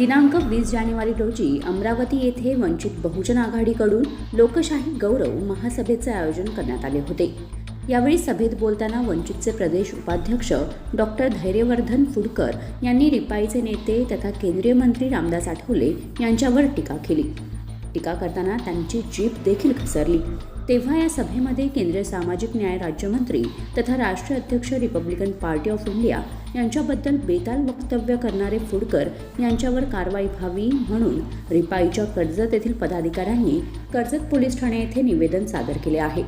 दिनांक वीस जानेवारी रोजी अमरावती येथे वंचित बहुजन आघाडीकडून लोकशाही गौरव महासभेचे आयोजन करण्यात आले होते. यावेळी सभेत बोलताना वंचितचे प्रदेश उपाध्यक्ष डॉक्टर धैर्यवर्धन फुडकर यांनी रिपाईचे नेते तथा केंद्रीय मंत्री रामदास आठवले यांच्यावर टीका केली. टीका करताना त्यांची जीप देखील घसरली. तेव्हा या सभेमध्ये केंद्रीय सामाजिक न्याय राज्यमंत्री तथा राष्ट्रीय अध्यक्ष रिपब्लिकन पार्टी ऑफ इंडिया यांच्याबद्दल बेताल वक्तव्य करणारे फुडकर यांच्यावर कारवाई व्हावी म्हणून रिपाईच्या कर्जत येथील पदाधिकाऱ्यांनी कर्जत पोलीस ठाणे येथे निवेदन सादर केले आहे.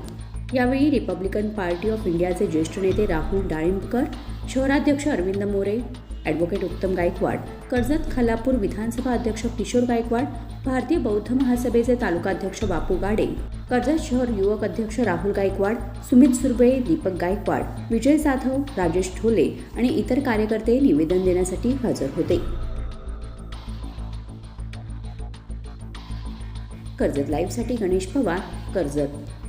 यावेळी रिपब्लिकन पार्टी ऑफ इंडियाचे ज्येष्ठ नेते राहुल डाळिंबकर शहराध्यक्ष अरविंद मोरे ॲडव्होकेट उत्तम गायकवाड कर्जत खालापूर विधानसभा अध्यक्ष किशोर गायकवाड भारतीय बौद्ध महासभेचे तालुकाध्यक्ष बापू गाडे कर्जत शहर युवक अध्यक्ष राहुल गायकवाड सुमित सुर्वे दीपक गायकवाड विजय जाधव राजेश ठोले आणि इतर कार्यकर्ते निवेदन देण्यासाठी हजर होते. कर्जत लाईव्हसाठी गणेश पवार कर्जत.